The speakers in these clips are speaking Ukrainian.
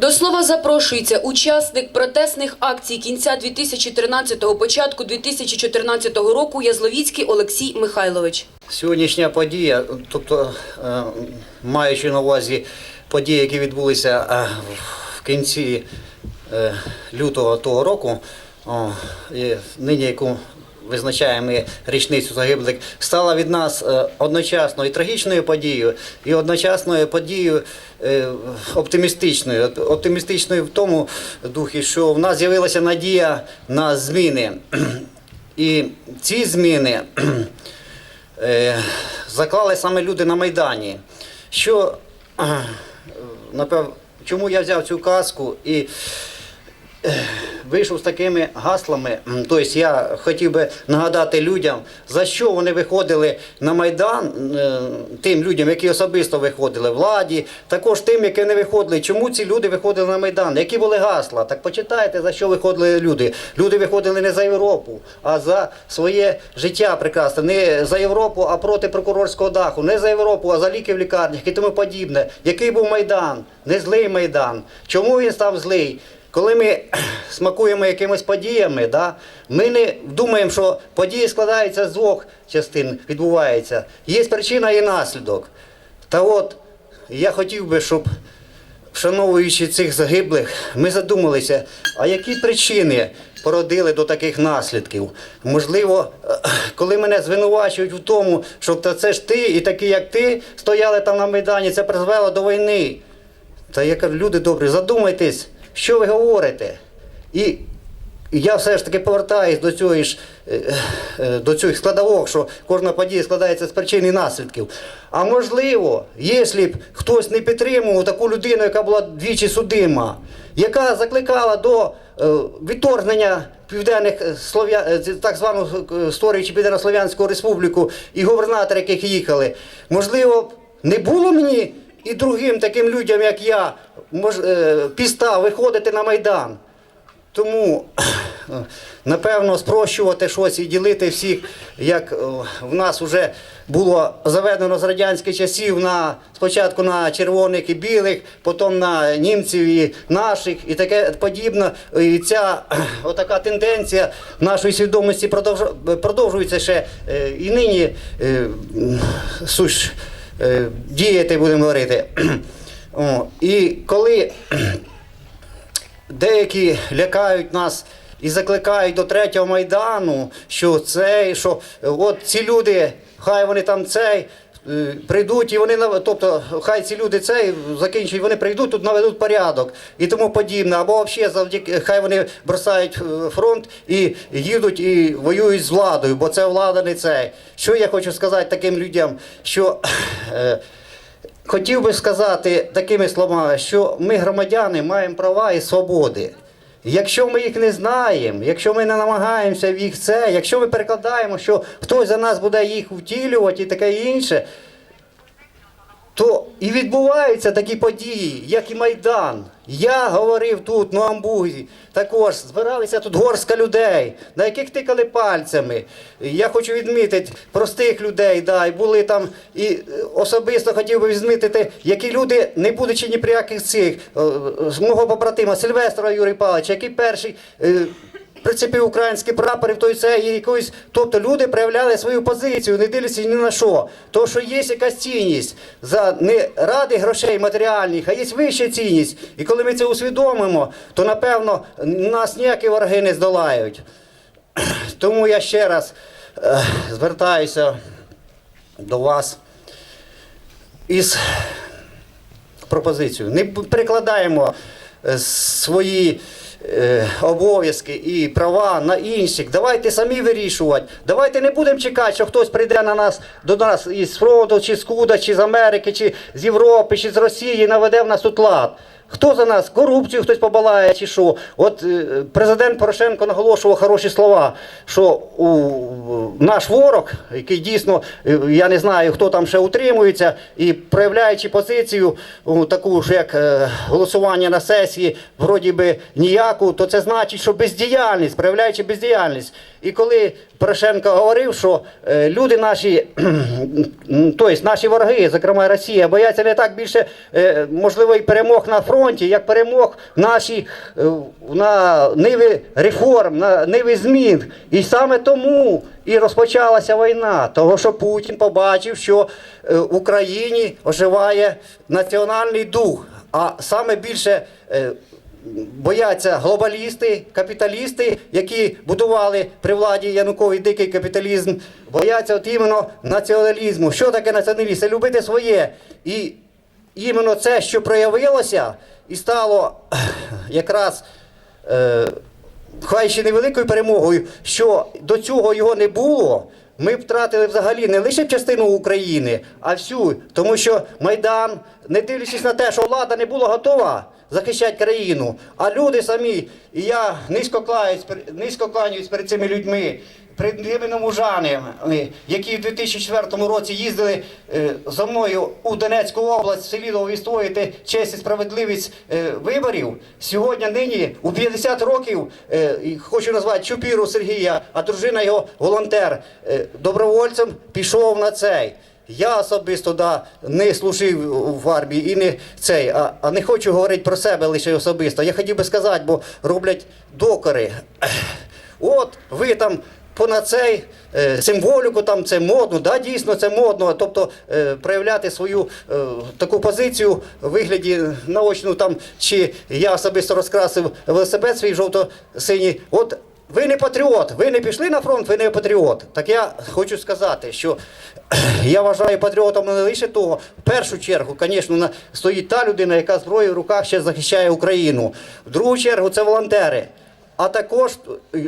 До слова запрошується учасник протестних акцій кінця 2013-го, початку 2014 року Язловіцький Олексій Михайлович. Сьогоднішня подія, тобто е, маючи на увазі події, які відбулися е, в кінці е, лютого того року, нині яку визначаємо річницю загиблих, стала від нас е, одночасно і трагічною подією, і одночасною подією е, оптимістичною. Оптимістичною в тому духі, що в нас з'явилася надія на зміни. І ці зміни е, заклали саме люди на Майдані. Що, е, напев, чому я взяв цю казку і вийшов з такими гаслами. Тобто я хотів би нагадати людям, за що вони виходили на Майдан, е, тим людям, які особисто виходили, владі, також тим, які не виходили. Чому ці люди виходили на Майдан? Які були гасла? Так почитайте, за що виходили люди. Люди виходили не за Європу, а за своє життя прекрасне. Не за Європу, а проти прокурорського даху, не за Європу, а за ліки в лікарнях і тому подібне. Який був Майдан? Не злий Майдан. Чому він став злий? Коли ми смакуємо якимись подіями, да, ми не думаємо, що події складаються з двох частин, відбуваються. Є причина і наслідок. Та от я хотів би, щоб, вшановуючи цих загиблих, ми задумалися, а які причини породили до таких наслідків? Можливо, е, коли мене звинувачують в тому, що та це ж ти і такі, як ти, стояли там на Майдані, це призвело до війни. Та я кажу, люди добрі, задумайтесь, що ви говорите. І я все ж таки повертаюсь до цього ж е, е, до цих складовок, що кожна подія складається з причин і наслідків. А можливо, якщо б хтось не підтримував таку людину, яка була двічі судима, яка закликала до е, відторгнення південних слов'я... е, так звану створюючи Південно-Слов'янську республіку і губернатори, яких їхали, можливо, не було мені і другим таким людям, як я, мож, е, підстав виходити на Майдан. Тому, напевно, спрощувати щось і ділити всіх, як е, в нас вже було заведено з радянських часів на спочатку на червоних і білих, потім на німців і наших, і таке подібне. І ця отака тенденція нашої свідомості продовжується ще е, і нині е, діяти, будемо говорити. О, І коли деякі лякають нас і закликають до третього майдану, що цей, що е, от ці люди, хай вони там цей. Е, Прийдуть і вони тобто, хай ці люди цей закінчують, вони прийдуть тут наведуть порядок і тому подібне. Або взагалі завдяки хай вони бросають е, фронт і їдуть і воюють з владою, бо це влада не цей. Що я хочу сказати таким людям, що е, Хотів би сказати такими словами, що ми, громадяни, маємо права і свободи. Якщо ми їх не знаємо, якщо ми не намагаємося в їх це, якщо ми перекладаємо, що хтось за нас буде їх втілювати і таке інше, то і відбуваються такі події, як і Майдан. Я говорив тут, на Амбузі, також збиралися тут горстка людей, на яких тикали пальцями. Я хочу відмітити простих людей, да, і були там, і е, особисто хотів би відмітити, які люди, не будучи ні при яких цих, е, е, з мого побратима Сильвестра Юрій Павловича, який перший. Прицепив українські прапори той це і якось. Тобто люди проявляли свою позицію, не дивлячись ні на що. То, що є якась цінність за не ради грошей матеріальних, а є вища цінність. І коли ми це усвідомимо, то напевно нас ніякі вороги не здолають. Тому я ще раз е, звертаюся до вас із пропозицію. Не перекладаємо е, свої обов'язки і права на інших. Давайте самі вирішувати. Давайте не будемо чекати, що хтось прийде на нас до нас із фронту, чи з Куда, чи з Америки, чи з Європи, чи з Росії, наведе в нас тут лад. Хто за нас? Корупцію хтось побалає чи що? От е, президент Порошенко наголошував хороші слова, що у, наш ворог, який дійсно, е, я не знаю, хто там ще утримується, і проявляючи позицію о, таку ж, як е, голосування на сесії, вроді би ніяку, то це значить, що бездіяльність, проявляючи бездіяльність. І коли Порошенко говорив, що е, люди наші, тобто наші вороги, зокрема Росія, бояться не так більше, е, можливо, і перемог на фронті, як перемог наші е, на ниві реформ, на ниві змін. І саме тому і розпочалася війна, того що Путін побачив, що в Україні оживає національний дух. А саме більше бояться глобалісти, капіталісти, які будували при владі Янукович дикий капіталізм, бояться от іменно націоналізму. Що таке націоналіст? Це любити своє. І іменно це, що проявилося, і стало якраз. Е, хай ще невеликою перемогою, що до цього його не було, ми б втратили взагалі не лише частину України, а всю. Тому що Майдан, не дивлячись на те, що влада не була готова захищати країну, а люди самі, і я низько кланяюсь, низько кланяюсь перед цими людьми. Перед тими е, які в 2004 році їздили е, за мною у Донецьку область, в селі відстояти честь і справедливість е, виборів. Сьогодні, нині, у 50 років, е, хочу назвати Чупіру Сергія, а дружина його волонтер, добровольцем пішов на цей. Я особисто да, не служив в армії і не цей, а, а не хочу говорити про себе лише особисто. Я хотів би сказати, бо роблять докори. От ви там понад цей е, символіку, там це модно, да, дійсно це модно. Тобто е, проявляти свою е, таку позицію в вигляді наочну, там, чи я особисто розкрасив велосипед свій жовто-синій. От ви не патріот, ви не пішли на фронт, ви не патріот. Так я хочу сказати, що я вважаю патріотом не лише того. В першу чергу, звісно, стоїть та людина, яка зброєю в руках ще захищає Україну. В другу чергу це волонтери. А також е,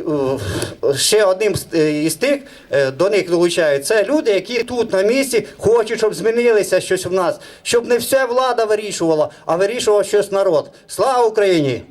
е, ще одним е, із тих до них долучають це люди, які тут на місці хочуть, щоб змінилося щось в нас, щоб не вся влада вирішувала, а вирішував щось народ. Слава Україні!